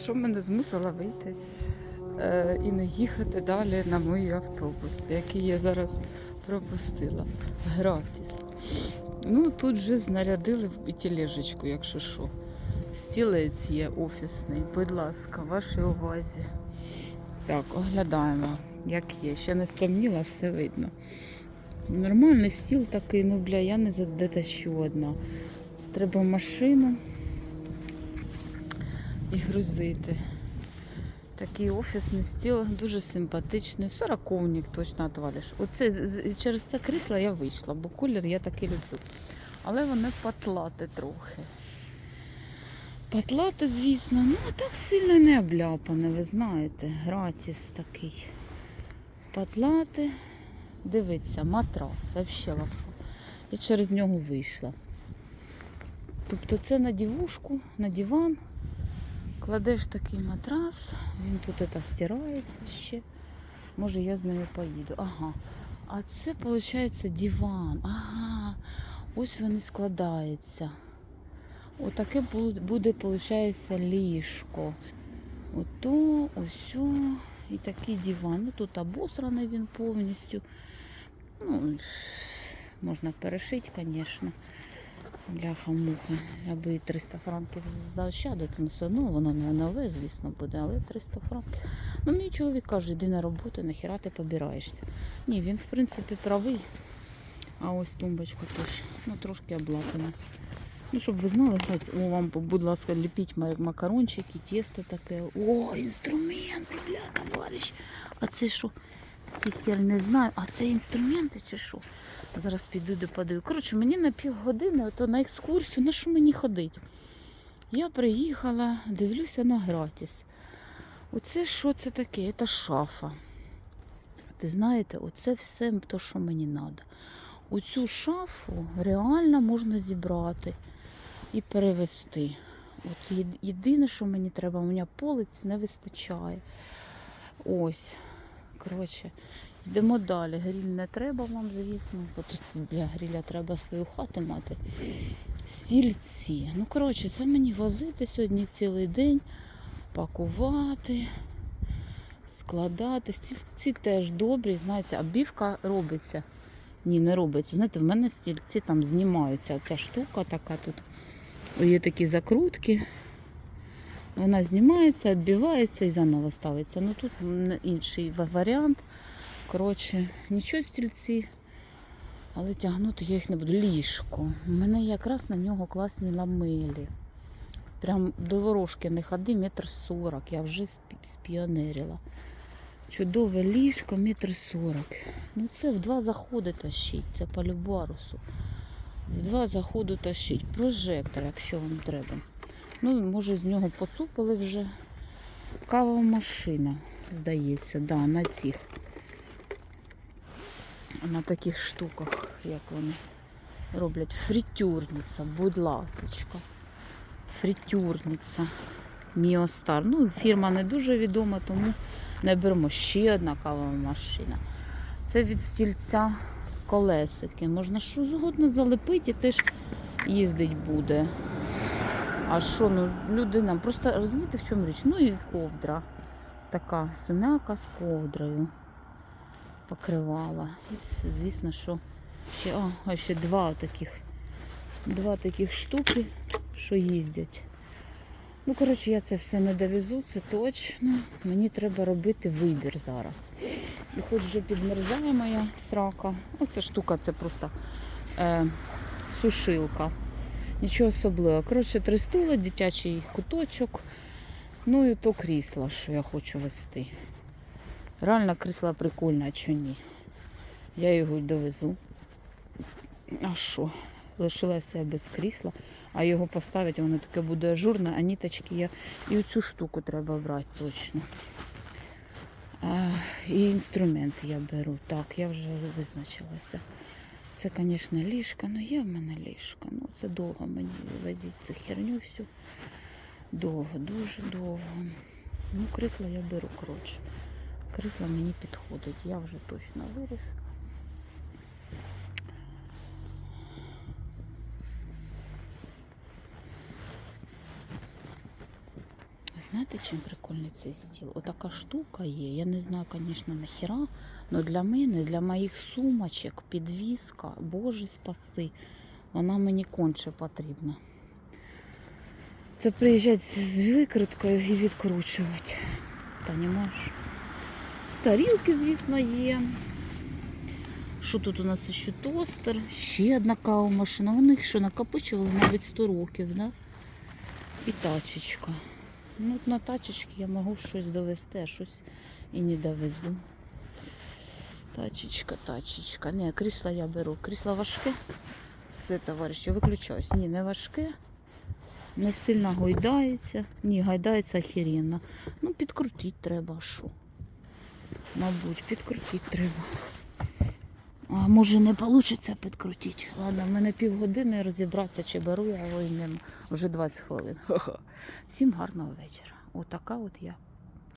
що мене змусило вийти е, і не їхати далі на мій автобус, який я зараз пропустила. Гратіс. Ну, тут же знарядили і тележечку, якщо що. Стілець є офісний, будь ласка, вашій увазі. Так, оглядаємо, як є. Ще не стемніло, все видно. Нормальний стіл такий, ну бля, я не задетащу одна. Треба в машину і грузити. Такий офісний стіл, дуже симпатичний. Сороковник точно отвалиш. Оце через це крісло я вийшла, бо колір я такий люблю. Але вони патлати трохи. Патлати, звісно, ну так сильно не обляпане, ви знаєте. Гратіс такий. Патлати. Дивіться, матрас, взагалі лапа. Я через нього вийшла. Тобто це на дівушку, на диван. Кладеш такий матрас, він тут это стирається ще. Може я з нею поїду. Ага. А це виходить диван. Ага. Ось він і складається. Отаке буде, виходить, ліжко. Ото, ось, і такий диван. Ну тут обосраний він повністю. Ну, можна перешити, звісно. Бляха-муха. Аби і 300 франків заощадити, ну все одно воно не нове, звісно, буде, але 300 франків. Ну, мій чоловік каже, йди на роботу, нахіра ти побираєшся. Ні, він в принципі правий. А ось тумбочка теж, ну трошки облапана. Ну, щоб ви знали, о, вам, будь ласка, ліпіть макарончики, тісто таке. О, інструменти, бля, товариш. А це що? Ці не знаю. А це інструменти чи що? Зараз піду до подаю. Коротше, мені на півгодини, ото на екскурсію, на що мені ходити? Я приїхала, дивлюся на гратіс. Оце що це таке? Це шафа. Ти знаєте, оце все те, що мені треба. Оцю шафу реально можна зібрати і перевести. От єдине, що мені треба, у мене полиць не вистачає. Ось. Коротше, йдемо далі. Гріль не треба вам, звісно, бо тут для гріля треба свою хату мати. Стільці. Ну, коротше, це мені возити сьогодні цілий день, пакувати, складати. Стільці теж добрі, знаєте, обівка робиться. Ні, не робиться. Знаєте, в мене стільці там знімаються. Ця штука така тут. Є такі закрутки. Вона знімається, відбивається і заново ставиться. Ну тут інший варіант. Коротше, нічого стільці, але тягнути я їх не буду. Ліжко. У мене якраз на нього класні ламелі. Прям до ворожки не ходи, метр сорок. Я вже спі- спіонерила. Чудове ліжко, метр сорок. Ну це в два заходи тащить, це по любарусу. В два заходи тащить. Прожектор, якщо вам треба. Ну, може, з нього поцупили вже. Кавова машина, здається, да, на цих. На таких штуках, як вони роблять. Фритюрниця, будь ласочка. Фритюрниця. Міостар. Ну, фірма не дуже відома, тому не беремо. Ще одна кавова машина. Це від стільця колесики. Можна що згодно залепити і теж їздить буде. А що, ну, людина, просто розумієте, в чому річ? Ну і ковдра. Така сумяка з ковдрою покривала. І, звісно, що ще, а, ще два таких, два таких штуки, що їздять. Ну, коротше, я це все не довезу, це точно. Мені треба робити вибір зараз. І хоч вже підмерзає моя срака. Оця штука це просто е, сушилка. Нічого особливого. Коротше, три стули, дитячий куточок. Ну і то крісло, що я хочу вести. Реально крісло прикольне, що ні. Я його й довезу. А що? Лишилася без крісла, а його поставити, воно таке буде ажурне, а ніточки я. І оцю штуку треба брати точно. А, і інструменти я беру. Так, я вже визначилася. Це, звісно, ліжка, ну є в мене ліжка. Ну це довго мені возити цю херню всю. Довго, дуже довго. Ну, крісло я беру, коротше. Крісло мені підходить, я вже точно вирішила. Знаєте, чим прикольний цей стіл? Отака штука є. Я не знаю, звісно, нахіра. Але для мене, для моїх сумочок, підвіска, боже спаси, вона мені конче потрібна. Це приїжджати з викруткою і відкручувати. Понімаєш? Тарілки, звісно, є. Що тут у нас ще тостер, ще одна кавомашина. Вони їх що накопичували, мабуть, 100 років, да? І тачечка. Ну, на тачечці я можу щось довести, а щось і не довезу. Тачечка, тачечка. Не, крісло я беру. Крісло важке. Все, товариші, виключаюсь. Ні, не важке. Не сильно гойдається. Ні, гайдається охеренно. Ну, підкрутити треба, що? Мабуть, підкрутити треба. А може не вийде підкрутити. Ладно, в мене півгодини розібратися, чи беру я його і нема. Вже 20 хвилин. Всім гарного вечора. Отака от я